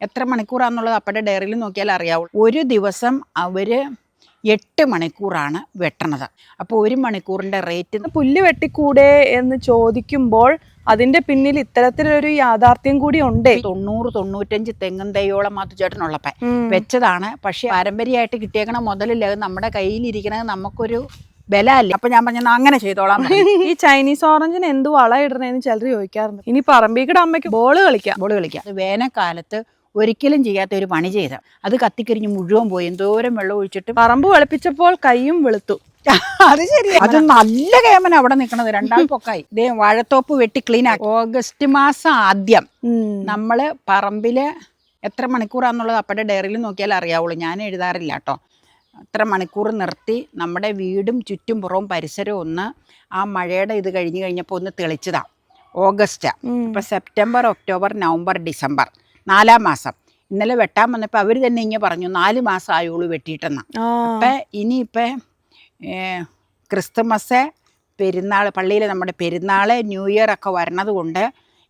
എത്ര മണിക്കൂറാണെന്നുള്ളത് അപ്പയുടെ ഡയറിയിൽ നോക്കിയാൽ അറിയാവുള്ളൂ ഒരു ദിവസം അവർ എട്ട് മണിക്കൂറാണ് വെട്ടണത്. അപ്പോൾ ഒരു മണിക്കൂറിന്റെ റേറ്റ് പുല്ല് വെട്ടിക്കൂടെ എന്ന് ചോദിക്കുമ്പോൾ അതിന്റെ പിന്നിൽ ഇത്തരത്തിലൊരു യാഥാർത്ഥ്യം കൂടി ഉണ്ട്. തൊണ്ണൂറ് തൊണ്ണൂറ്റഞ്ച് തെങ്ങും തൈയോളം മാത്തുചേട്ടനുള്ളപ്പ വെച്ചതാണ്. പക്ഷേ പാരമ്പര്യമായിട്ട് കിട്ടിയേക്കണ മുതലില്ല അത് നമ്മുടെ കയ്യിലിരിക്കണത് നമുക്കൊരു ബലമല്ലേ. അപ്പൊ ഞാൻ പറഞ്ഞ അങ്ങനെ ചെയ്തോളാം. ഈ ചൈനീസ് ഓറഞ്ചിന് എന്ത് വളം ഇടണേന്ന് ചിലർ ചോദിക്കാറുണ്ട്. ഇനി പറമ്പിക്കട അമ്മയ്ക്ക് ബോൾ കളിക്കാം. ബോൾ കളിക്കാം. വേനൽക്കാലത്ത് ഒരിക്കലും ചെയ്യാത്ത ഒരു പണി ചെയ്ത. അത് കത്തിക്കരിഞ്ഞ് മുഴുവൻ പോയി. എന്തോരം വെള്ളം ഒഴിച്ചിട്ട് പറമ്പ് വെളുപ്പിച്ചപ്പോൾ കൈയും വെളുത്തു. അത് ശരി അത് നല്ല കേമന അവിടെ നിൽക്കണത് രണ്ടാം പൊക്കായി. ഇതേ വാഴത്തോപ്പ് വെട്ടി ക്ലീൻ ആക്കി. ഓഗസ്റ്റ് മാസം ആദ്യം. നമ്മൾ പറമ്പിൽ എത്ര മണിക്കൂറാന്നുള്ളത് അപ്പടെ ഡയറിയിൽ നോക്കിയാൽ അറിയാവുള്ളൂ. ഞാൻ എഴുതാറില്ല കേട്ടോ എത്ര മണിക്കൂർ നിർത്തി നമ്മുടെ വീടും ചുറ്റും പുറവും പരിസരവും ഒന്ന് ആ മഴയുടെ ഇത് കഴിഞ്ഞ് കഴിഞ്ഞപ്പോൾ ഒന്ന് തെളിച്ചതാണ് ഓഗസ്റ്റ്. ഇപ്പം സെപ്റ്റംബർ ഒക്ടോബർ നവംബർ ഡിസംബർ. നാലാം മാസം. ഇന്നലെ വെട്ടാൻ വന്നപ്പോൾ അവർ തന്നെ ഇങ്ങനെ പറഞ്ഞു നാല് മാസം ആയുള്ളൂ വെട്ടിയിട്ടെന്നാ. അപ്പം ഇനിയിപ്പോൾ ക്രിസ്തുമസ് പെരുന്നാൾ പള്ളിയിൽ നമ്മുടെ പെരുന്നാൾ ന്യൂ ഇയർ ഒക്കെ വരണത് കൊണ്ട്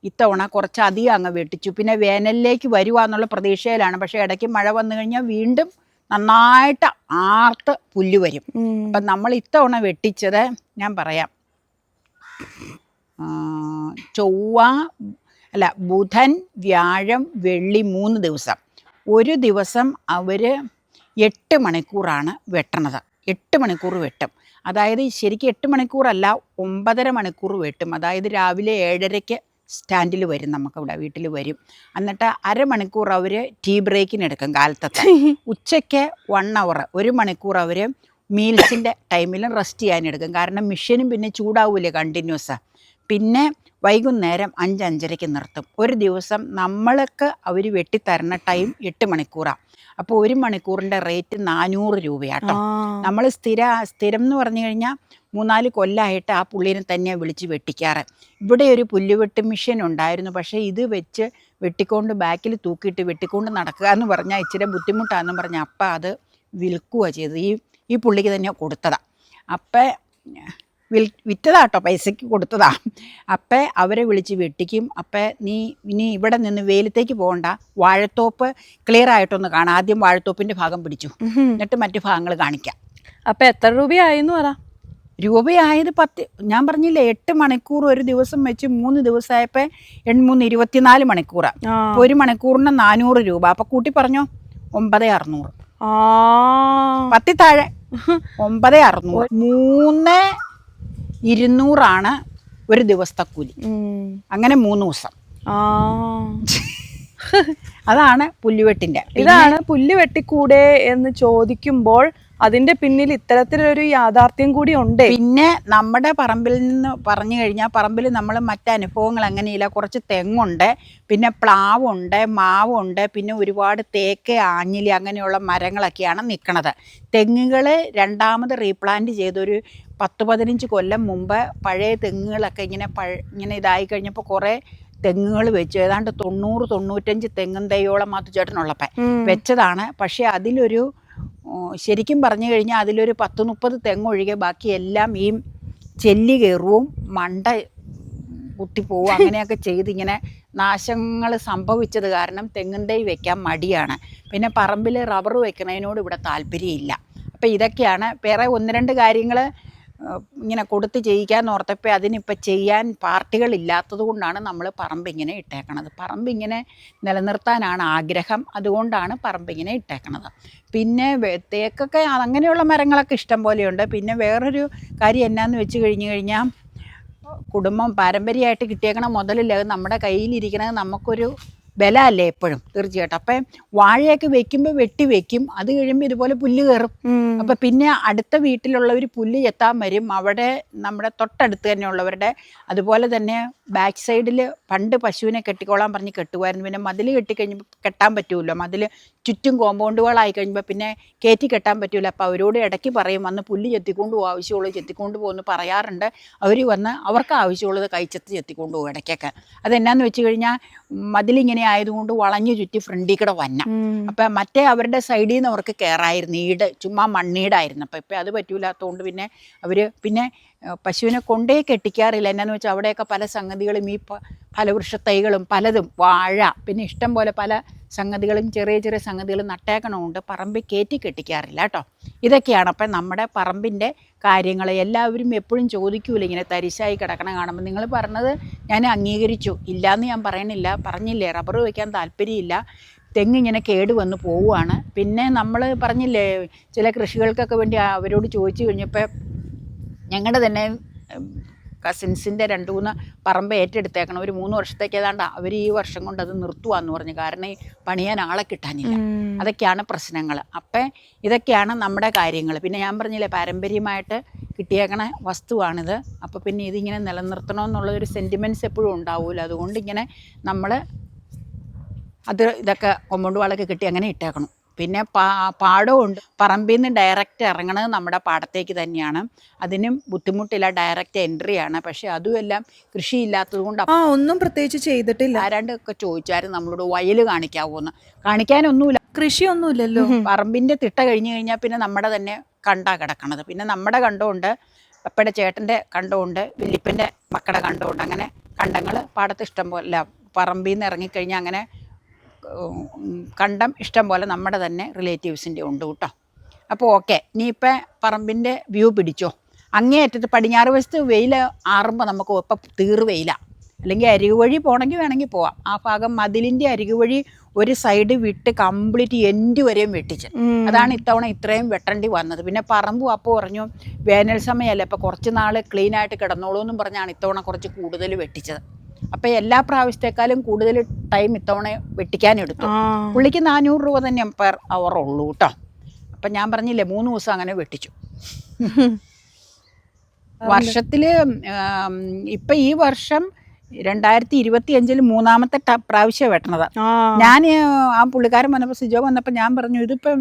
ഇത്തവണ കുറച്ച് അധികം അങ്ങ് വെട്ടിച്ചു. പിന്നെ വേനലിലേക്ക് വരുവാന്നുള്ള പ്രതീക്ഷയിലാണ്. പക്ഷേ ഇടയ്ക്ക് മഴ വന്നു കഴിഞ്ഞാൽ വീണ്ടും നന്നായിട്ട് ആർത്ത് പുല്ല് വരും. അപ്പം നമ്മൾ ഇത്തവണ വെട്ടിച്ചത് ഞാൻ പറയാം. ചൊവ്വ അല്ല ബുധൻ വ്യാഴം വെള്ളി മൂന്ന് ദിവസം. ഒരു ദിവസം അവർ എട്ട് മണിക്കൂറാണ് വെട്ടണത്. എട്ട് മണിക്കൂർ വെട്ടും. അതായത് ശരിക്കും എട്ട് മണിക്കൂറല്ല ഒമ്പതര മണിക്കൂർ വെട്ടും. അതായത് രാവിലെ ഏഴരയ്ക്ക് സ്റ്റാൻഡിൽ വരും നമുക്കിവിടെ വീട്ടിൽ വരും. എന്നിട്ട് അരമണിക്കൂർ അവർ ടീ ബ്രേക്കിന് എടുക്കും കാലത്തത്തെ ഉച്ചയ്ക്ക് വൺ അവർ ഒരു മണിക്കൂർ അവർ മീൽസിന്റെ ടൈമിലും റെസ്റ്റ് ചെയ്യാനെടുക്കും. കാരണം മിഷനും പിന്നെ ചൂടാവൂലേ കണ്ടിന്യൂസ്. പിന്നെ വൈകുന്നേരം അഞ്ചഞ്ചരയ്ക്ക് നിർത്തും. ഒരു ദിവസം നമ്മൾക്ക് അവർ വെട്ടിത്തരുന്ന ടൈം എട്ട് മണിക്കൂറാണ് അപ്പോൾ ഒരു മണിക്കൂറിന്റെ റേറ്റ് നാനൂറ് രൂപയാട്ടോ. നമ്മൾ സ്ഥിര സ്ഥിരം എന്ന് പറഞ്ഞു കഴിഞ്ഞാൽ മൂന്നാൽ കൊല്ലമായിട്ട് ആ പുള്ളിനെ തന്നെയാണ് വിളിച്ച് വെട്ടിക്കാറ്. ഇവിടെ ഒരു പുല്ലുവെട്ട് മെഷീൻ ഉണ്ടായിരുന്നു. പക്ഷേ ഇത് വെച്ച് വെട്ടിക്കൊണ്ട് ബാക്കിൽ തൂക്കിയിട്ട് വെട്ടിക്കൊണ്ട് നടക്കുക എന്ന് പറഞ്ഞാൽ ഇച്ചിരി ബുദ്ധിമുട്ടാണെന്ന് പറഞ്ഞാൽ അപ്പം അത് വിൽക്കുക ചെയ്തത്. ഈ ഈ പുള്ളിക്ക് തന്നെ കൊടുത്തതാണ് അപ്പം വിൽ വിറ്റതാട്ടോ പൈസയ്ക്ക് കൊടുത്തതാ. അപ്പം അവരെ വിളിച്ച് വെട്ടിക്കും. അപ്പം നീ ഇനി ഇവിടെ നിന്ന് വെയിലത്തേക്ക് പോകണ്ട. വാഴത്തോപ്പ് ക്ലിയർ ആയിട്ടൊന്ന് കാണാം. ആദ്യം വാഴത്തോപ്പിന്റെ ഭാഗം പിടിച്ചു. എന്നിട്ട് മറ്റു ഭാഗങ്ങൾ കാണിക്കാം. അപ്പം എത്ര രൂപയായിരുന്നു പറ. രൂപയായത് പത്ത് ഞാൻ പറഞ്ഞില്ലേ എട്ട് മണിക്കൂർ ഒരു ദിവസം വെച്ച് മൂന്ന് ദിവസമായപ്പോൾ എൺമൂന്ന് ഇരുപത്തിനാല് മണിക്കൂറാണ് ഒരു മണിക്കൂറിന് നാനൂറ് രൂപ. അപ്പം കൂട്ടി പറഞ്ഞോ ഒമ്പത് അറുന്നൂറ്. പത്തി താഴെ ഒമ്പത് അറുന്നൂറ്. മൂന്ന് ഇരുന്നൂറാണ് ഒരു ദിവസത്തെ കൂലി. അങ്ങനെ മൂന്ന് ദിവസം. അതാണ് പുല്ലുവെട്ടിന്റെ. ഇതാണ് പുല്ലുവെട്ടിക്കൂടെ എന്ന് ചോദിക്കുമ്പോൾ അതിന്റെ പിന്നിൽ ഇത്തരത്തിലൊരു യാഥാർത്ഥ്യം കൂടി ഉണ്ട്. പിന്നെ നമ്മുടെ പറമ്പിൽ നിന്ന് പറഞ്ഞു കഴിഞ്ഞാൽ പറമ്പിൽ നമ്മൾ മറ്റ് അനുഭവങ്ങൾ അങ്ങനെയില്ല. കുറച്ച് തെങ്ങുണ്ട് പിന്നെ പ്ലാവുണ്ട് മാവുണ്ട് പിന്നെ ഒരുപാട് തേക്ക് ആഞ്ഞിലി അങ്ങനെയുള്ള മരങ്ങളൊക്കെയാണ് നിൽക്കുന്നത്. തെങ്ങുകൾ രണ്ടാമത് റീപ്ലാന്റ് ചെയ്തൊരു പത്ത് പതിനഞ്ച് കൊല്ലം മുമ്പ് പഴയ തെങ്ങുകളൊക്കെ ഇങ്ങനെ പഴ ഇങ്ങനെ ഇതായി കഴിഞ്ഞപ്പോൾ കുറേ തെങ്ങുകൾ വെച്ചു. ഏതാണ്ട് തൊണ്ണൂറ് തൊണ്ണൂറ്റഞ്ച് തെങ്ങും തൈയോളം മാത്തുചേട്ടനുള്ളപ്പം. വെച്ചതാണ്. പക്ഷേ അതിലൊരു ശരിക്കും പറഞ്ഞു കഴിഞ്ഞാൽ അതിലൊരു പത്ത് മുപ്പത് തെങ്ങൊഴികെ ബാക്കി എല്ലാം ഈ ചെല്ലി കയറുവും മണ്ട കുത്തിപ്പോവും അങ്ങനെയൊക്കെ ചെയ്ത് ഇങ്ങനെ നാശങ്ങൾ സംഭവിച്ചത് കാരണം തെങ്ങിന്റെ വെക്കാൻ മടിയാണ്. പിന്നെ പറമ്പിൽ റബ്ബർ വെക്കുന്നതിനോട് ഇവിടെ താല്പര്യമില്ല. അപ്പോൾ ഇതൊക്കെയാണ് വേറെ ഒന്ന് രണ്ട് കാര്യങ്ങൾ ഇങ്ങനെ കൊടുത്ത് ചെയ്യിക്കാൻ ഓർത്തപ്പോൾ അതിനിപ്പോൾ ചെയ്യാൻ പാർട്ടികളില്ലാത്തത് കൊണ്ടാണ് നമ്മൾ പറമ്പിങ്ങനെ ഇട്ടേക്കണത്. പറമ്പിങ്ങനെ നിലനിർത്താനാണ് ആഗ്രഹം. അതുകൊണ്ടാണ് പറമ്പിങ്ങനെ ഇട്ടേക്കണത്. പിന്നെ തേക്കൊക്കെ അങ്ങനെയുള്ള മരങ്ങളൊക്കെ ഇഷ്ടം പോലെയുണ്ട്. പിന്നെ വേറൊരു കാര്യം എന്നാന്ന് വെച്ച് കഴിഞ്ഞ് കഴിഞ്ഞാൽ കുടുംബം പാരമ്പര്യമായിട്ട് കിട്ടിയേക്കണ മുതലില്ല നമ്മുടെ കയ്യിലിരിക്കണത്. നമുക്കൊരു ബലമല്ലേ എപ്പോഴും? തീർച്ചയായിട്ടും. അപ്പം വാഴയൊക്കെ വെക്കുമ്പോൾ വെട്ടി വെക്കും. അത് കഴിയുമ്പോൾ ഇതുപോലെ പുല്ല് കയറും. അപ്പൊ പിന്നെ അടുത്ത വീട്ടിലുള്ളവർ പുല്ല് ചെത്താൻ വരും. അവിടെ നമ്മുടെ തൊട്ടടുത്ത് തന്നെ ഉള്ളവരുടെ അതുപോലെ തന്നെ ബാക്ക് സൈഡിൽ പണ്ട് പശുവിനെ കെട്ടിക്കോളാൻ പറഞ്ഞ് കെട്ടുമായിരുന്നു പിന്നെ മതിൽ കെട്ടിക്കഴിഞ്ഞപ്പോൾ കെട്ടാൻ പറ്റുമല്ലോ മതിൽ ചുറ്റും കോമ്പൗണ്ടുകളായി കഴിയുമ്പോൾ പിന്നെ കയറ്റി കെട്ടാൻ പറ്റില്ല അപ്പോൾ അവരോട് ഇടയ്ക്ക് പറയും വന്ന് പുല്ല് ചെത്തിക്കൊണ്ട് പോകും ആവശ്യമുള്ളത് ചെത്തിക്കൊണ്ട് പോകുമെന്ന് പറയാറുണ്ട്. അവർ വന്ന് അവർക്ക് ആവശ്യമുള്ളത് കഴിച്ചെത്തി ചെത്തിക്കൊണ്ട് പോകും ഇടയ്ക്കൊക്കെ. അതെന്നാന്ന് വെച്ച് കഴിഞ്ഞാൽ മതിലിങ്ങനെ ആയതുകൊണ്ട് വളഞ്ഞു ചുറ്റി ഫ്രണ്ടിൽ കൂടെ വന്ന. അപ്പം മറ്റേ അവരുടെ സൈഡിൽ നിന്ന് അവർക്ക് കയറായിരുന്നു ഈട് ചുമ്മാ മണ്ണീടായിരുന്നു അപ്പം ഇപ്പം അത് പറ്റൂലാത്തതുകൊണ്ട് പിന്നെ അവർ പിന്നെ പശുവിനെ കൊണ്ടേ കെട്ടിക്കാറില്ല. എന്നാന്ന് വെച്ചാൽ അവിടെയൊക്കെ പല സംഗതികളും ഈ ഫലവൃക്ഷ തൈകളും പലതും വാഴ പിന്നെ ഇഷ്ടം പോലെ പല സംഗതികളും ചെറിയ ചെറിയ സംഗതികളും നട്ടേക്കണമുണ്ട്. പറമ്പിൽ കയറ്റി കെട്ടിക്കാറില്ല കേട്ടോ. ഇതൊക്കെയാണ് അപ്പം നമ്മുടെ പറമ്പിന്റെ കാര്യങ്ങൾ എല്ലാവരും എപ്പോഴും ചോദിക്കൂല ഇങ്ങനെ തരിശായി കിടക്കണ കാണുമ്പോൾ നിങ്ങൾ പറഞ്ഞത് ഞാൻ അംഗീകരിച്ചു. ഇല്ലയെന്ന് ഞാൻ പറയണില്ല. പറഞ്ഞില്ലേ? റബ്ബർ വയ്ക്കാൻ താല്പര്യമില്ല. തെങ്ങ് ഇങ്ങനെ കേട് വന്ന് പോവുകയാണ്. പിന്നെ നമ്മൾ പറഞ്ഞില്ലേ ചില കൃഷികൾക്കൊക്കെ വേണ്ടി അവരോട് ചോദിച്ചു കഴിഞ്ഞപ്പോൾ ഞങ്ങളുടെ തന്നെ കസിൻസിന്റെ രണ്ട് മൂന്ന് പറമ്പ് ഏറ്റെടുത്തേക്കണം. ഒരു മൂന്ന് വർഷത്തേക്ക് ഏതാണ്ട് അവർ ഈ വർഷം കൊണ്ട് അത് നിർത്തുവാന്ന് പറഞ്ഞു. കാരണം ഈ പണിയാൻ ആളെ കിട്ടാനില്ല. അതൊക്കെയാണ് പ്രശ്നങ്ങൾ അപ്പം ഇതൊക്കെയാണ് നമ്മുടെ കാര്യങ്ങൾ പിന്നെ ഞാൻ പറഞ്ഞില്ലേ പാരമ്പര്യമായിട്ട് കിട്ടിയേക്കണ വസ്തുവാണിത്. അപ്പോൾ പിന്നെ ഇതിങ്ങനെ നിലനിർത്തണമെന്നുള്ളൊരു സെന്റിമെന്റ്സ് എപ്പോഴും ഉണ്ടാവില്ല അതുകൊണ്ട് ഇങ്ങനെ നമ്മൾ അത് ഇതൊക്കെ കൊമ്പൗണ്ട് വാളൊക്കെ കിട്ടി അങ്ങനെ ഇട്ടേക്കണം. പിന്നെ പാ പാടമുണ്ട് പറമ്പിൽ നിന്ന് ഡയറക്റ്റ് ഇറങ്ങണത് നമ്മുടെ പാടത്തേക്ക് തന്നെയാണ്. അതിനും ബുദ്ധിമുട്ടില്ല ഡയറക്റ്റ് എൻട്രിയാണ് പക്ഷേ അതുമെല്ലാം കൃഷിയില്ലാത്തത് കൊണ്ട് ആ ഒന്നും പ്രത്യേകിച്ച് ചെയ്തിട്ടില്ല. ആരാണ്ടൊക്കെ ചോദിച്ചാലും നമ്മളോട് വയൽ കാണിക്കാവോന്ന്. കാണിക്കാനൊന്നുമില്ല. കൃഷിയൊന്നുമില്ലല്ലോ. പറമ്പിന്റെ തിട്ട കഴിഞ്ഞു കഴിഞ്ഞാൽ പിന്നെ നമ്മുടെ തന്നെ കണ്ടാ കിടക്കണത്. പിന്നെ നമ്മുടെ കണ്ടമുണ്ട് പപ്പയുടെ ചേട്ടന്റെ കണ്ടമുണ്ട് വല്യപ്പന്റെ മക്കളുടെ കണ്ടമുണ്ട് അങ്ങനെ കണ്ടങ്ങൾ പാടത്ത് ഇഷ്ടം പോലെ പറമ്പിൽ നിന്ന് ഇറങ്ങിക്കഴിഞ്ഞാൽ അങ്ങനെ കണ്ടം ഇഷ്ടം പോലെ നമ്മുടെ തന്നെ റിലേറ്റീവ്സിന്റെ ഉണ്ട് കേട്ടോ. അപ്പോൾ ഓക്കെ ഇനിയിപ്പോൾ പറമ്പിന്റെ വ്യൂ പിടിച്ചോ. അങ്ങേയറ്റത്ത് പടിഞ്ഞാറ് വശത്ത് വെയിൽ ആറുമ്പോൾ നമുക്ക് ഇപ്പം തീർ വെയിലാണ് അല്ലെങ്കിൽ അരികു വഴി പോകണമെങ്കിൽ വേണമെങ്കിൽ പോവാം. ആ ഭാഗം മതിലിന്റെ അരികു വഴി ഒരു സൈഡ് വിട്ട് കംപ്ലീറ്റ് എൻഡ് വരെയും വെട്ടിച്ച്. അതാണ് ഇത്തവണ ഇത്രയും വെട്ടേണ്ടി വന്നത്. പിന്നെ പറമ്പും അപ്പോൾ പറഞ്ഞു വേനൽ സമയമല്ലേ അപ്പോൾ കുറച്ച് നാൾ ക്ലീനായിട്ട് കിടന്നോളൂ എന്നും പറഞ്ഞാണ് ഇത്തവണ കുറച്ച് കൂടുതൽ വെട്ടിച്ചത്. അപ്പോൾ എല്ലാ പ്രാവശ്യത്തെക്കാളും കൂടുതൽ ടൈം ഇത്തവണ വെട്ടിക്കാനെടുത്തു. പുള്ളിക്ക് നാനൂറ് രൂപ തന്നെ പെർ അവർ ഉള്ളൂ കേട്ടോ അപ്പൊ ഞാൻ പറഞ്ഞില്ലേ മൂന്ന് ദിവസം അങ്ങനെ വെട്ടിച്ചു. വർഷത്തിൽ ഇപ്പൊ ഈ വർഷം രണ്ടായിരത്തി ഇരുപത്തി അഞ്ചിൽ മൂന്നാമത്തെ പ്രാവശ്യം വെട്ടണത്. ഞാൻ ആ പുള്ളിക്കാരൻ വന്നപ്പോൾ സിജോ വന്നപ്പോൾ ഞാൻ പറഞ്ഞു ഇതിപ്പം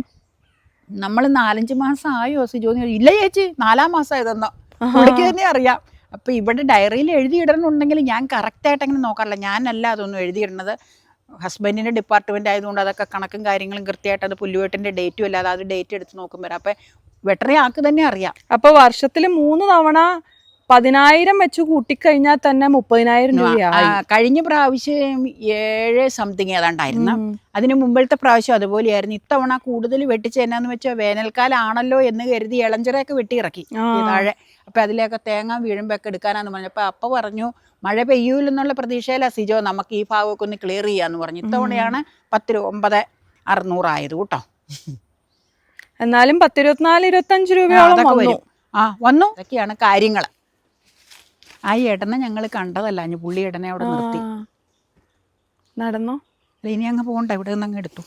നമ്മൾ നാലഞ്ച് മാസം ആയോ? സിജോ ഇല്ല ചേച്ചി നാലാം മാസം ആയതെന്നോ പുള്ളിക്ക് തന്നെ അറിയാം. അപ്പോൾ ഇവിടെ ഡയറിയിൽ എഴുതിയിടണമെന്നുണ്ടെങ്കിൽ ഞാൻ കറക്റ്റായിട്ട് അങ്ങനെ നോക്കാറില്ല. ഞാനല്ല അതൊന്നും എഴുതിയിടുന്നത്. ഹസ്ബൻഡിന്റെ ഡിപ്പാർട്ട്മെന്റ് ആയതുകൊണ്ട് അതൊക്കെ കണക്കും കാര്യങ്ങളും കൃത്യമായിട്ട് അത് പുല്ലുവേട്ടന്റെ ഡേറ്റും അല്ലാതെ അത് ഡേറ്റ് എടുത്ത് നോക്കുമ്പോൾ അപ്പോൾ വെട്ടറി ആൾക്ക് തന്നെ അറിയാം. അപ്പോൾ വർഷത്തിൽ മൂന്ന് തവണ പതിനായിരം വെച്ച് കൂട്ടിക്കഴിഞ്ഞാൽ തന്നെ മുപ്പതിനായിരം രൂപയായി. കഴിഞ്ഞ പ്രാവശ്യം ഏഴ് സംതിങ് ഏതാണ്ടായിരുന്നു. അതിന് മുമ്പിലത്തെ പ്രാവശ്യം അതുപോലെയായിരുന്നു. ഇത്തവണ കൂടുതൽ വെട്ടിച്ച് എന്നാന്ന് വെച്ചാൽ വേനൽക്കാലം ആണല്ലോ എന്ന് കരുതി ഇളഞ്ചിറയൊക്കെ വെട്ടിയിറക്കി. താഴെ അപ്പം അതിലേക്ക് തേങ്ങ വീഴുമ്പോഴൊക്കെ എടുക്കാനാന്ന് പറഞ്ഞു. അപ്പം പറഞ്ഞു മഴ പെയ്യൂലെന്നുള്ള പ്രതീക്ഷയിലാ സിജോ നമുക്ക് ഈ ഭാഗമൊക്കെ ഒന്ന് ക്ലിയർ ചെയ്യാന്ന് പറഞ്ഞു. ഇത്തവണയാണ് പത്ത് രൂപ ഒമ്പത് അറുന്നൂറായത് കേട്ടോ. എന്നാലും പത്ത് ഇരുപത്തിനാല് ഇരുപത്തഞ്ച് രൂപയോളം വരും. ആ വന്നു. ഇതൊക്കെയാണ് കാര്യങ്ങൾ ആ ഏട്ടനെ ഞങ്ങൾ കണ്ടതല്ല അഞ്ഞു പുള്ളി ഏട്ടനെ അവിടെ നിർത്തി. നടന്നോ? അല്ല, ഇനി അങ്ങ് പോകണ്ട ഇവിടെ നിന്ന് അങ്ങ് എടുത്തു.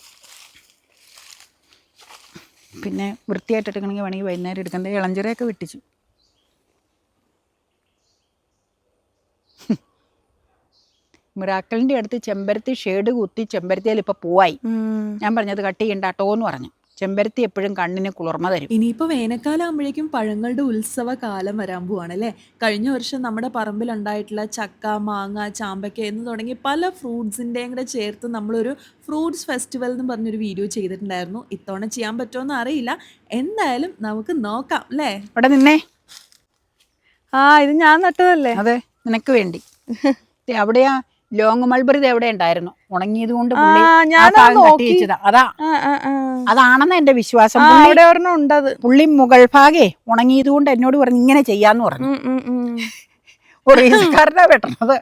പിന്നെ വൃത്തിയായിട്ട് എടുക്കണമെങ്കിൽ വേണമെങ്കിൽ വൈകുന്നേരം എടുക്കണ്ടേ ഇളഞ്ചിറയൊക്കെ വെട്ടിച്ചു. മിറാക്കളിന്റെ അടുത്ത് ചെമ്പരത്തി ഷേഡ് കുത്തി ചെമ്പരത്തിയിൽ ഇപ്പോൾ പൂവായി. ഞാൻ പറഞ്ഞത് കട്ട് ചെയ്യണ്ട കേട്ടോ എന്ന് പറഞ്ഞു. ചെമ്പരത്തി എപ്പോഴും കണ്ണിന് കുളിർമ തരും. ഇനിയിപ്പോൾ വേനൽക്കാലം ആകുമ്പോഴേക്കും പഴങ്ങളുടെ ഉത്സവ കാലം വരാൻ പോവാണ് അല്ലേ? കഴിഞ്ഞ വർഷം നമ്മുടെ പറമ്പിലുണ്ടായിട്ടുള്ള ചക്ക മാങ്ങ ചാമ്പക്ക എന്ന് തുടങ്ങി പല ഫ്രൂട്ട്സിന്റെയും കൂടെ ചേർത്ത് നമ്മളൊരു ഫ്രൂട്ട്സ് ഫെസ്റ്റിവൽ എന്ന് പറഞ്ഞൊരു വീഡിയോ ചെയ്തിട്ടുണ്ടായിരുന്നു. ഇത്തവണ ചെയ്യാൻ പറ്റുമോ അറിയില്ല. എന്തായാലും നമുക്ക് നോക്കാം അല്ലേ? ഇവിടെ നിന്നേ? ആ ഇത് ഞാൻ നട്ടതല്ലേ? അതെ നിനക്ക് വേണ്ടി. ദേ അവിടെയാ ലോങ് മൾബറി എവിടെ ഉണ്ടായിരുന്നു? ഉണങ്ങിയത് കൊണ്ട് അതാ. അതാണെന്ന് എന്റെ വിശ്വാസം. പുള്ളി മുകൾ ഭാഗേ ഉണങ്ങിയത് കൊണ്ട് എന്നോട് പറഞ്ഞു ഇങ്ങനെ ചെയ്യാന്ന് പറഞ്ഞു. ഒറീസുകാരനാ വെട്ടണത്.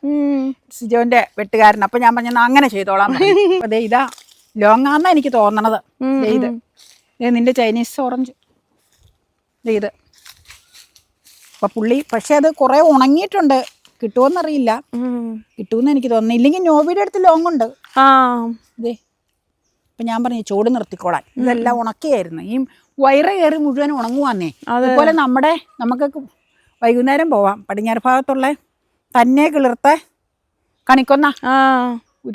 സിജോന്റെ വെട്ടുകാരൻ. അപ്പൊ ഞാൻ പറഞ്ഞ അങ്ങനെ ചെയ്തോളാം. അതെ ഇതാ ലോങ്ങാന്നാ എനിക്ക് തോന്നണത്. ചെയ്ത് ഇത്. നിന്റെ ചൈനീസ് ഓറഞ്ച്. ഇത്. അപ്പൊ പുള്ളി പക്ഷെ അത് കുറെ ഉണങ്ങിയിട്ടുണ്ട്. കിട്ടുമോന്നറിയില്ല. കിട്ടുമെന്ന് എനിക്ക് തോന്നുന്നു. ഇല്ലെങ്കിൽ നോബിയുടെ അടുത്ത് ലോങ് ഉണ്ട്. ആ. ഇതേ അപ്പം ഞാൻ പറഞ്ഞു ചൂട് നിർത്തിക്കോളാൻ. ഇതെല്ലാം ഉണക്കിയായിരുന്നു. ഈ വയറ് കയറി മുഴുവൻ ഉണങ്ങുവാന്നേ. അതുപോലെ നമ്മുടെ നമുക്കൊക്കെ വൈകുന്നേരം പോവാം. പടിഞ്ഞാറ് ഭാഗത്തുള്ള തന്നെ കിളിർത്ത കണിക്കൊന്ന.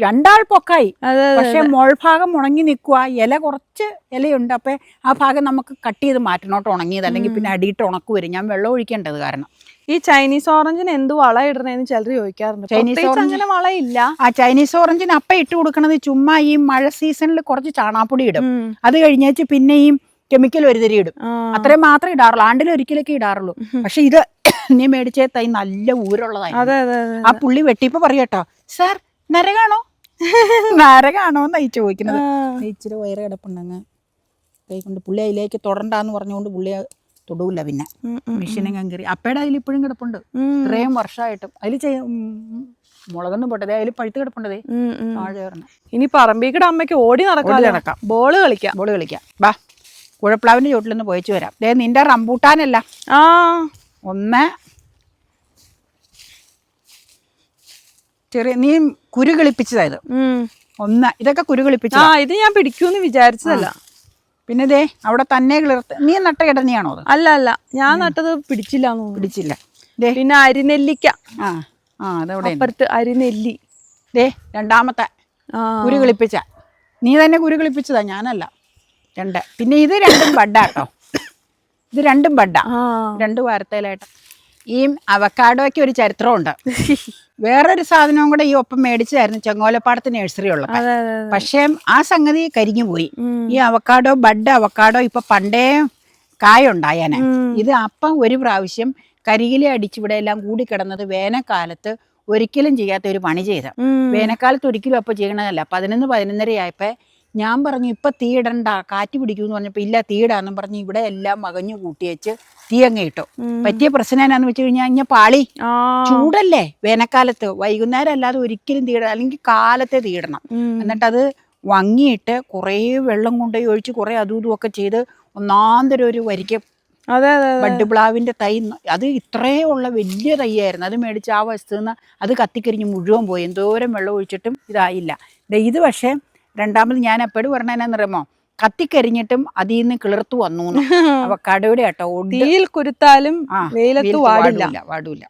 രണ്ടാൾ പൊക്കായി. പക്ഷെ മുൾഭാഗം ഉണങ്ങി നിൽക്കുക ഇല കുറച്ച് ഇലയുണ്ട്. അപ്പം ആ ഭാഗം നമുക്ക് കട്ട് ചെയ്ത് മാറ്റണോട്ട് ഉണങ്ങിയത്. അല്ലെങ്കിൽ പിന്നെ അടിയിട്ട് ഉണക്ക് വരും ഞാൻ വെള്ളം ഒഴിക്കേണ്ടത് കാരണം. ഈ ചൈനീസ് ഓറഞ്ചിന് എന്ത് വള ഇടണേന്ന് ചിലർ ചോദിക്കാറുണ്ട്. ചൈനീസ് അങ്ങനെ വളയില്ല. ആ ചൈനീസ് ഓറഞ്ചിന് അപ്പം ഇട്ട് കൊടുക്കണത് ചുമ്മാ ഈ മഴ സീസണിൽ കുറച്ച് ചാണാപ്പൊടി ഇടും. അത് കഴിഞ്ഞേച്ച് പിന്നെ ഈ കെമിക്കൽ ഒരുതിരി ഇടും. അത്രയും മാത്രമേ ഇടാറുള്ളൂ. ആണ്ടിൽ ഒരിക്കലൊക്കെ ഇടാറുള്ളൂ. പക്ഷെ ഇത് നീ മേടിച്ച തൈ നല്ല ഊരുള്ളതായി. അതെ അതെ അതെ ആ പുള്ളി വെട്ടിയപ്പോ പറയട്ടോ സാർ നരകാണോ? നരകാണോ എന്നായി ചോദിക്കുന്നത്. ഇച്ചിരി വയറ് കിടപ്പുണ്ടങ്ങ് കൈ കൊണ്ട് പുള്ളി അതിലേക്ക് തൊടണ്ടാന്ന് പറഞ്ഞുകൊണ്ട് പുള്ളി തൊടൂല പിന്നെ. മെഷീനും കങ്കറി അപ്പയുടെ അതിൽ ഇപ്പോഴും കിടപ്പുണ്ട്. ഇത്രയും വർഷമായിട്ടും അതിൽ ചെയ്യ മുളകൊന്നും പൊട്ടതേ അതിൽ പഴുത്ത് കിടപ്പുണ്ടതേ. താഴെ ഇനി പറമ്പിക്കട അമ്മയ്ക്ക് ഓടി നടക്കാം. ബോൾ കളിക്കാം. ബോൾ കളിക്കാം. ബാ കുഴപ്പ്ലാവിന്റെ ചോട്ടിലൊന്ന് പോയിച്ചു വരാം. ദേ നിന്റെ റംബൂട്ടാനല്ല. ആ. ഒന്ന്. ചെറിയ നീ കുരു കളിപ്പിച്ചതായത് ഒന്ന്. ഇതൊക്കെ കുരു ആ ഇത് ഞാൻ പിടിക്കൂന്ന് വിചാരിച്ചതല്ല. പിന്നെ ദേ അവിടെ തന്നെ കിളിർത്ത്. നീ നട്ട കിടന്നിയാണോ അത്? അല്ല അല്ല. ഞാൻ നട്ടത് പിടിച്ചില്ല പിടിച്ചില്ല. ദേ. പിന്നെ അരിനെല്ലിക്ക. ആ ആ അതവിടെ ഉണ്ട്. അപ്പുറത്ത് അരിനെല്ലി. ദേ രണ്ടാമത്തെ. കുരു കിളിപ്പിച്ച. നീ തന്നെ കുരു കിളിപ്പിച്ചതാ ഞാനല്ല. രണ്ട്. പിന്നെ ഇത് രണ്ടും ബഡാട്ടോ ഇത് രണ്ടും ബഡാ ആ. രണ്ട് വാരത്തേലായിട്ട്. ഈ അവക്കാഡോയ്ക്ക് ഒരു ചരിത്രമുണ്ട്. വേറൊരു സാധനവും കൂടെ ഈ ഒപ്പം മേടിച്ചതായിരുന്നു ചെങ്ങോലപ്പാടത്ത് നഴ്സറി ഉള്ളത്. പക്ഷേ ആ സംഗതി കരിഞ്ഞു പോയി. ഈ അവക്കാഡോ ബഡ് അവക്കാഡോ ഇപ്പൊ പണ്ടേ കായുണ്ടായേനെ. ഇത് അപ്പം ഒരു പ്രാവശ്യം കരികിലെ അടിച്ചിവിടെ എല്ലാം കൂടി കിടന്നത് വേനൽക്കാലത്ത് ഒരിക്കലും ചെയ്യാത്ത ഒരു പണി ചെയ്ത. വേനൽക്കാലത്ത് ഒരിക്കലും അപ്പൊ ചെയ്യണതല്ല. പതിനൊന്ന് പതിനൊന്നര ആയപ്പോൾ ഞാൻ പറഞ്ഞു ഇപ്പൊ തീയിടണ്ട കാറ്റ് പിടിക്കുമെന്ന് പറഞ്ഞപ്പോൾ ഇല്ല തീയിടാന്നും പറഞ്ഞു ഇവിടെ എല്ലാം മകഞ്ഞു കൂട്ടി വെച്ച് തീ അങ്ങ് ഇട്ടു. പറ്റിയ പ്രശ്നം എന്നാന്ന് വെച്ച് കഴിഞ്ഞാൽ ഇങ്ങനെ പാളി. ചൂടല്ലേ വേനൽക്കാലത്ത്. വൈകുന്നേരം അല്ലാതെ ഒരിക്കലും തീയിട അല്ലെങ്കിൽ കാലത്തെ തീയിടണം. എന്നിട്ടത് വങ്ങിയിട്ട് കുറേ വെള്ളം കൊണ്ടുപോയി ഒഴിച്ച് കുറേ അതും ഇതും ഒക്കെ ചെയ്ത് ഒന്നാന്തരം ഒരു വരിക്ക് ബഡ്ബ്ലാവിന്റെ ബഡ് തൈ അത് ഇത്രയേ ഉള്ള വലിയ തൈയായിരുന്നു. അത് മേടിച്ച് ആ വശത്ത് നിന്ന് അത് കത്തിക്കരിഞ്ഞ് മുഴുവൻ പോയി. എന്തോരം വെള്ളം ഒഴിച്ചിട്ടും ഇതായില്ല. ഇത് പക്ഷേ രണ്ടാമത് ഞാൻ എപ്പോഴും പറഞ്ഞതെന്നറിയാമോ കത്തിക്കരിഞ്ഞിട്ടും അതിൽ നിന്ന് കിളിർത്തു വന്നു അപ്പൊ കടയുടെ കേട്ടോ തീയിൽ കുരുത്താലും വെയിലത്ത് വാടില്ല. വാടൂല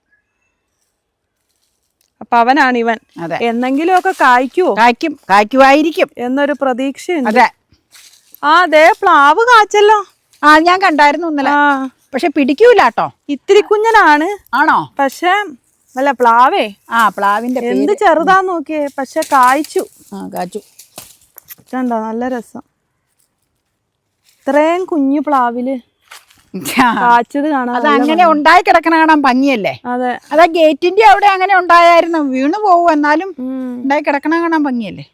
അപ്പൊ അവനാണ് ഇവൻ. അതെ. എന്നെങ്കിലും ഒക്കെ കായ്ക്കുവോ? കായ്ക്കും കായ്ക്കുമായിരിക്കും എന്നൊരു പ്രതീക്ഷയുണ്ട്. അതെ. ആ ദേ പ്ലാവ് കാച്ചല്ലോ. ആ ഞാൻ കണ്ടായിരുന്നു ഇന്നലെ. പക്ഷെ പിടിക്കൂല കേട്ടോ ഇത്തിരി കുഞ്ഞനാണ്. ആണോ? പക്ഷെ അല്ല പ്ലാവേ. ആ പ്ലാവിന്റെ എന്ത് ചെറുതാന്ന് നോക്കിയേ. പക്ഷെ കായ്ച്ചു. ആ കാച്ചു കണ്ടോ നല്ല രസം. ഇത്രയും കുഞ്ഞു പ്ലാവിൽ കാച്ചത് കാണാൻ അത് അങ്ങനെ ഉണ്ടായി കിടക്കണ കാണാൻ ഭംഗിയല്ലേ? അതെ. അതാ ഗേറ്റിന്റെ അവിടെ അങ്ങനെ ഉണ്ടായായിരുന്നു വീണു പോകും എന്നാലും ഉണ്ടായി കിടക്കണ കാണാൻ ഭംഗിയല്ലേ?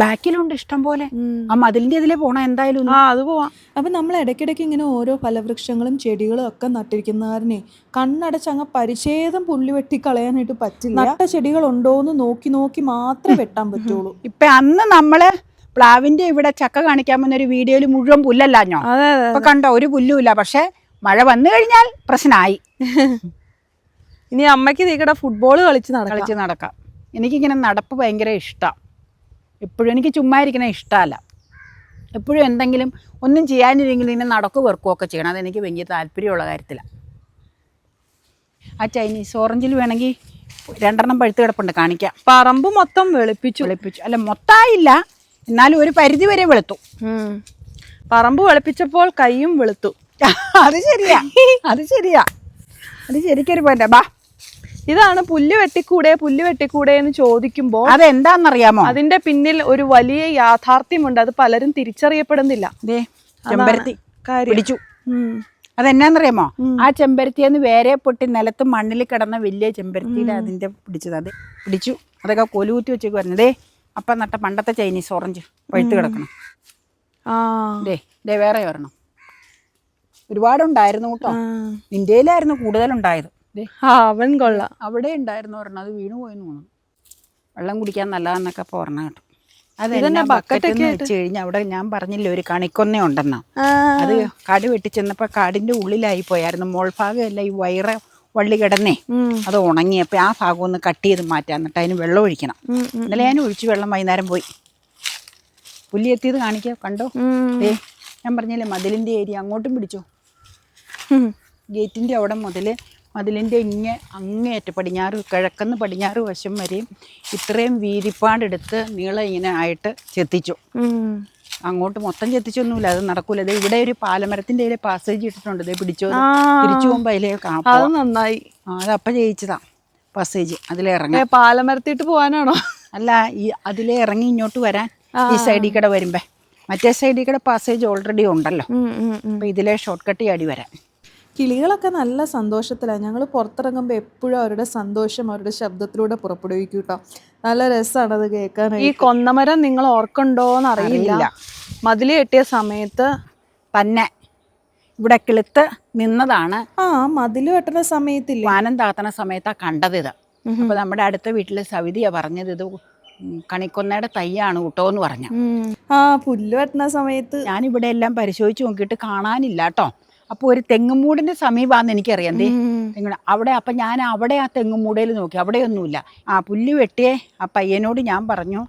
ബാക്കിലുണ്ട് ഇഷ്ടം പോലെ. ആ മതിലിന്റെ ഇതിലേ പോണ എന്തായാലും ആ അത് പോവാം. അപ്പൊ നമ്മൾ ഇടയ്ക്കിടയ്ക്ക് ഇങ്ങനെ ഓരോ ഫലവൃക്ഷങ്ങളും ചെടികളും ഒക്കെ നട്ടിരിക്കുന്നവരനെ കണ്ണടച്ച് അങ്ങ് പരിച്ഛേദം പുല്ലി വെട്ടി കളയാനായിട്ട് പറ്റില്ല. നട്ട ചെടികൾ ഉണ്ടോ എന്ന് നോക്കി നോക്കി മാത്രമേ വെട്ടാൻ പറ്റുള്ളൂ. ഇപ്പൊ അന്ന് നമ്മൾ പ്ലാവിന്റെ ഇവിടെ ചക്ക കാണിക്കാൻ വന്ന ഒരു വീഡിയോയിൽ മുഴുവൻ പുല്ലല്ലാഞ്ഞോ ഇപ്പൊ കണ്ടോ ഒരു പുല്ലുമില്ല. പക്ഷെ മഴ വന്നു കഴിഞ്ഞാൽ പ്രശ്നമായി ഇനി അമ്മയ്ക്ക് നീക്കട ഫുട്ബോൾ കളിച്ച് നടക്കാം. കളിച്ച് നടക്കാം. എനിക്കിങ്ങനെ നടപ്പ് ഭയങ്കര ഇഷ്ടമാണ് എപ്പോഴും എനിക്ക് ചുമ്മാ ഇരിക്കണ ഇഷ്ടമല്ല. എപ്പോഴും എന്തെങ്കിലും ഒന്നും ചെയ്യാനില്ലെങ്കിൽ ഇങ്ങനെ നടക്കു വെറുക്കുകയൊക്കെ ചെയ്യണം. അതെനിക്ക് വലിയ താല്പര്യമുള്ള കാര്യത്തിലാണ് ആ ചൈനീസ് ഓറഞ്ചിൽ വേണമെങ്കിൽ രണ്ടെണ്ണം പഴുത്ത് കിടപ്പുണ്ട്. കാണിക്കാം. പറമ്പ് മൊത്തം വെളുപ്പിച്ചു. വെളുപ്പിച്ചു. അല്ല മൊത്തമായില്ല എന്നാലും ഒരു പരിധി വരെ വെളുത്തു. പറമ്പ് വെളുപ്പിച്ചപ്പോൾ കൈയും വെളുത്തു. അത് ശരിയാ. അത് ശരിയാ. അത് ശരിക്കൊരു പോയിന്റ് ബാ. ഇതാണ് പുല്ല് വെട്ടിക്കൂടെ പുല്ല് വെട്ടിക്കൂടെ എന്ന് ചോദിക്കുമ്പോൾ അതെന്താണെന്നറിയാമോ? അതിന്റെ പിന്നിൽ ഒരു വലിയ യാഥാർത്ഥ്യമുണ്ട്. അത് പലരും തിരിച്ചറിയപ്പെടുന്നില്ല. ചെമ്പരത്തി പിടിച്ചു. അതെന്നാന്നറിയാമോ ആ ചെമ്പരത്തിയെന്ന് വേറെ പൊട്ടി നിലത്ത് മണ്ണിൽ കിടന്ന വലിയ ചെമ്പരത്തിയുടെ അതിന്റെ പിടിച്ചത്. അത് പിടിച്ചു. അതൊക്കെ കൊലുകുത്തി വെച്ചേക്ക് വരുന്നതേ അപ്പം നട്ട പണ്ടത്തെ ചൈനീസ് ഓറഞ്ച് പഴുത്ത് കിടക്കണം. ആ. ദേ ദേ വേറെ വരണം ഒരുപാടുണ്ടായിരുന്നു കേട്ടോ. ഇന്ത്യയിലായിരുന്നു കൂടുതലുണ്ടായത്. അവൻ കൊള്ളാം. അവിടെ ഉണ്ടായിരുന്നു ഒരെണ്ണം. അത് വീണു പോയെന്ന് തോന്നുന്നു. വെള്ളം കുടിക്കാൻ നല്ലതെന്നൊക്കെ പറഞ്ഞ കേട്ടോ. അതെന്നാ വെച്ച് കഴിഞ്ഞാൽ അവിടെ ഞാൻ പറഞ്ഞില്ല ഒരു കണിക്കൊന്ന ഉണ്ടെന്നാ. അത് കാട് വെട്ടി ചെന്നപ്പോൾ കാടിന്റെ ഉള്ളിലായി പോയായിരുന്നു. മോൾഭാഗമല്ല ഈ വയറ് വള്ളി കിടന്നേ. അത് ഉണങ്ങിയപ്പോൾ ആ ഭാഗം ഒന്ന് കട്ട് ചെയ്ത് മാറ്റാൻ എന്നിട്ട് അതിന് വെള്ളം ഒഴിക്കണം. ഇന്നലെ ഞാൻ ഒഴിച്ചു വെള്ളം വൈകുന്നേരം പോയി. പുല്ലി എത്തിയത് കാണിക്കാം. കണ്ടോ? ഏ ഞാൻ പറഞ്ഞില്ലേ മതിലിന്റെ ഏരിയ അങ്ങോട്ടും പിടിച്ചോ. ഗേറ്റിന്റെ അവിടെ മുതൽ മതിലിന്റെ ഇങ്ങ് അങ്ങേയറ്റ പടിഞ്ഞാറ് കിഴക്കുന്ന് പടിഞ്ഞാറ് വശം വരെയും ഇത്രയും വീതിപ്പാടെടുത്ത് നീളം ഇങ്ങനെ ആയിട്ട് ചെത്തിച്ചു. അങ്ങോട്ട് മൊത്തം ചെത്തിച്ചൊന്നുമില്ല അത് നടക്കൂല. ഇവിടെ ഒരു പാലമരത്തിന്റെ ഇതിലെ പാസേജ് ഇട്ടിട്ടുണ്ട് ദേ പിടിച്ചോ. തിരിച്ചു പോകുമ്പോ അതിലേ അത് നന്നായി. അതപ്പ ജയിച്ചതാ പാസേജ് അതിലിറങ്ങി ഇറങ്ങാം. പാലമരത്തിട്ട് പോകാനാണോ അല്ല ഈ അതിലെ ഇറങ്ങി ഇങ്ങോട്ട് വരാൻ ഈ സൈഡിൽ കൂടെ വരുമ്പേ. മറ്റേ സൈഡിൽ കൂടെ പാസേജ് ഓൾറെഡി ഉണ്ടല്ലോ. അപ്പോൾ ഇതിലെ ഷോർട്ട് കട്ട് ചാടി വരാം കിളികളൊക്കെ നല്ല സന്തോഷത്തിലാണ് ഞങ്ങൾ പുറത്തിറങ്ങുമ്പോൾ എപ്പോഴും അവരുടെ സന്തോഷം അവരുടെ ശബ്ദത്തിലൂടെ പുറപ്പെടുവിക്കും കേട്ടോ. നല്ല രസമാണ് അത് ഈ കൊന്നമരം നിങ്ങൾ ഓർക്കണ്ടോന്ന് അറിയില്ല. മതിൽ കെട്ടിയ സമയത്ത് തന്നെ ഇവിടെ കിളുത്ത് നിന്നതാണ്. ആ മതിൽ വെട്ടുന്ന സമയത്തില്ല? വാനം താത്തണ സമയത്താണ് കണ്ടത് ഇത്. അപ്പോൾ നമ്മുടെ അടുത്ത വീട്ടിലെ സവിതിയാ പറഞ്ഞത് ഇത് കണിക്കൊന്നയുടെ തൈയാണ് കേട്ടോ എന്ന് പറഞ്ഞു ആ പുല്ല് വെട്ടുന്ന സമയത്ത് ഇവിടെ എല്ലാം പരിശോധിച്ച് നോക്കിയിട്ട് കാണാനില്ല കേട്ടോ. അപ്പോൾ ഒരു തെങ്ങുമൂടിന്റെ സമീപമാണെന്ന് എനിക്കറിയാം. ദേ. അവിടെ അപ്പം ഞാൻ അവിടെ ആ തെങ്ങുമൂടയിൽ നോക്കി. അവിടെയൊന്നുമില്ല. ആ പുല്ല് വെട്ടിയേ ആ പയ്യനോട് ഞാൻ പറഞ്ഞു.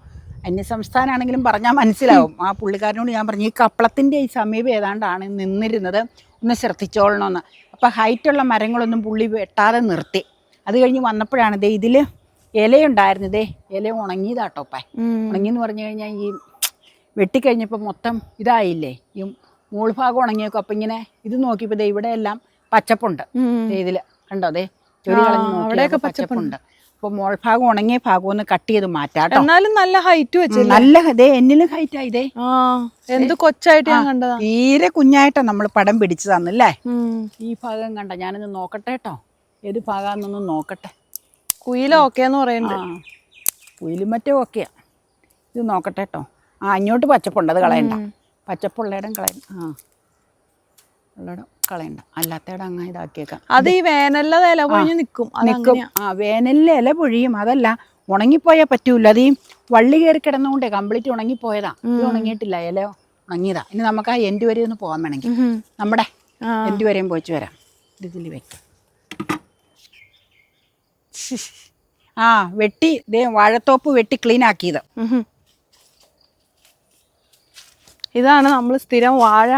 അന്യസംസ്ഥാനാണെങ്കിലും പറഞ്ഞാൽ മനസ്സിലാവും. ആ പുള്ളിക്കാരനോട് ഞാൻ പറഞ്ഞു ഈ കപ്പളത്തിന്റെ ഈ സമീപം ഏതാണ്ടാണ് നിന്നിരുന്നത്? ഒന്ന് ശ്രദ്ധിച്ചോളണമെന്ന് അപ്പൊ ഹൈറ്റുള്ള മരങ്ങളൊന്നും പുള്ളി വെട്ടാതെ നിർത്തി. അത് കഴിഞ്ഞ് വന്നപ്പോഴാണ് ദേ ഇതിൽ ഇലയുണ്ടായിരുന്നു. ദേ ഇല ഉണങ്ങിയതാട്ടോപ്പേ ഉണങ്ങിന്ന് ഉണങ്ങിയെന്ന് പറഞ്ഞു കഴിഞ്ഞാൽ ഈ വെട്ടിക്കഴിഞ്ഞപ്പോൾ മൊത്തം ഇതായില്ലേ? ഈ മൂൾഭാഗം ഉണങ്ങിയേക്കും. അപ്പം ഇങ്ങനെ ഇത് നോക്കിയപ്പോൾ ദേ ഇവിടെ എല്ലാം പച്ചപ്പുണ്ട്. ഇതിൽ കണ്ടോ? അതെ അവിടെയൊക്കെ പച്ചപ്പുണ്ട്. അപ്പൊ അപ്പോൾ മോൾഭാഗം ഉണങ്ങിയ ഭാഗം ഒന്ന് കട്ട് ചെയ്ത് മാറ്റാട്ടോ എന്നാലും നല്ല ഹൈറ്റ് വെച്ചില്ല? നല്ല ദേ എന്നിലും ഹൈറ്റ് ആയിതേ എന്ത് കൊച്ചായിട്ട് ഞാൻ കണ്ടതാ? തീരെ കുഞ്ഞായിട്ടാ നമ്മൾ പടം പിടിച്ചു തന്നല്ലേ? ഈ ഭാഗം കണ്ട? ഞാനൊന്ന് നോക്കട്ടെ കേട്ടോ. ഏത് ഭാഗമാണെന്നൊന്ന് നോക്കട്ടെ. കുയില ഓക്കേന്ന് പറയുന്നുണ്ട്. ആ കുയിലും മറ്റേ ഓക്കെയാ. ഇത് നോക്കട്ടെ കേട്ടോ. ആ അങ്ങോട്ട് പച്ചപ്പുണ്ട്. അത് കളയണ്ട. പച്ചപ്പുള്ളയിടം കളയും ആ. ഉള്ളിടം കളയണ്ട. അല്ലാത്തയിടം അങ്ങനെ ഇതാക്കിയേക്കാം. അത് ഈ വേനലിലെ ഇല പൊഴിഞ്ഞ് അത് നിൽക്കും ആ വേനലിലെ ഇല പൊഴിയും. അതല്ല ഉണങ്ങിപ്പോയാൽ പറ്റൂല. അത് ഈ വള്ളി കയറി കിടന്നുകൊണ്ടേ കംപ്ലീറ്റ് ഉണങ്ങിപ്പോയതാ. ഇത് ഉണങ്ങിയിട്ടില്ല. ഇല ഉണങ്ങിയതാ ഇനി നമുക്ക് ആ എൻഡ് വരെ ഒന്ന് പോകാൻ വേണമെങ്കിൽ. നമ്മുടെ. എൻഡ് വരെയും പോയിച്ച് വരാം. ഇത് ഇതിൽ വെക്കാം. ആ വെട്ടി ദേ വാഴത്തോപ്പ് വെട്ടി ക്ലീൻ ആക്കിയത്. ഇതാണ് നമ്മൾ സ്ഥിരം വാഴ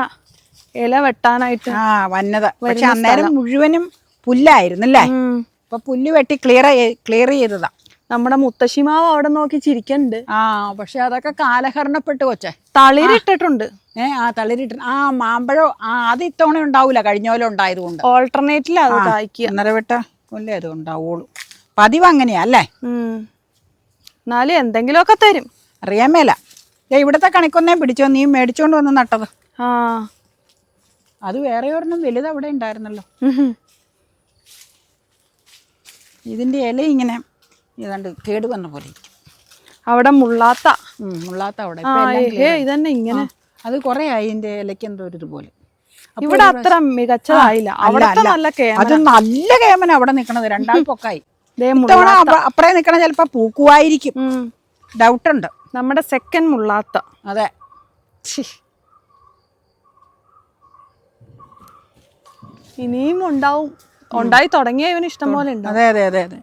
ഇല വെട്ടാനായിട്ട് ആ വന്നത്. പക്ഷെ അന്നേരം മുഴുവനും പുല്ലായിരുന്നല്ലേ? അപ്പൊ ഇപ്പൊ പുല്ല് വെട്ടി ക്ലിയർ ക്ലിയർ ചെയ്തതാ. നമ്മുടെ മുത്തശ്ശിമാവ് അവിടെ നോക്കി ചിരിക്കണ്ട്. ആ പക്ഷെ അതൊക്കെ കാലഹരണപ്പെട്ട് കൊച്ചെ. തളിരിട്ടിട്ടുണ്ട്. ഏ ആ തളിരിട്ട് ആ മാമ്പഴോ ആ അത് ഇത്തവണ ഉണ്ടാവൂല. കഴിഞ്ഞ പോലെ ഉണ്ടായതുകൊണ്ട്. ഓൾട്ടർനേറ്റിൽ അത് കായ്ക്കുക അന്നേരം വിട്ട കൊല്ലേ അത് ഉണ്ടാവുള്ളൂ. പതിവ് അങ്ങനെയാ അല്ലേ. എന്നാലും എന്തെങ്കിലുമൊക്കെ തരും. അറിയാൻ മേല. ഇവിടുത്തെ കണിക്കൊന്നേ പിടിച്ചോ. നീ മേടിച്ചോണ്ട് വന്ന് നട്ടത്. ആ. അത് വേറെ ഒരെണ്ണം വലുത് അവിടെ ഉണ്ടായിരുന്നല്ലോ. ഇതിന്റെ ഇല ഇങ്ങനെ ഏതാണ്ട് കേട് വന്ന പോലെ അവിടെ മുള്ളാത്ത. മുള്ളാത്ത അവിടെ. ഇതന്നെ ഇങ്ങനെ. അത് കുറെ ആയി ഇതിന്റെ ഇലയ്ക്ക് എന്തോ ഒരു ഇതുപോലെ. ഇവിടെ അത്ര മികച്ചതായില്ല. അവിടെ. നല്ല അത് നല്ല കേമന അവിടെ നിക്കണത്. രണ്ടാം പൊക്കായി. അപ്പറേ നിക്കണ ചിലപ്പോ പൂക്കുവായിരിക്കും. ഉം. ഉണ്ട് നമ്മുടെ സെക്കൻഡ് മുള്ളാത്ത. അതെ. ഇനിയും ഉണ്ടാവും. ഉണ്ടായി തുടങ്ങിയ ഇവന് ഇഷ്ടം പോലെ ഉണ്ടാവും. അതെ അതെ അതെ അതെ.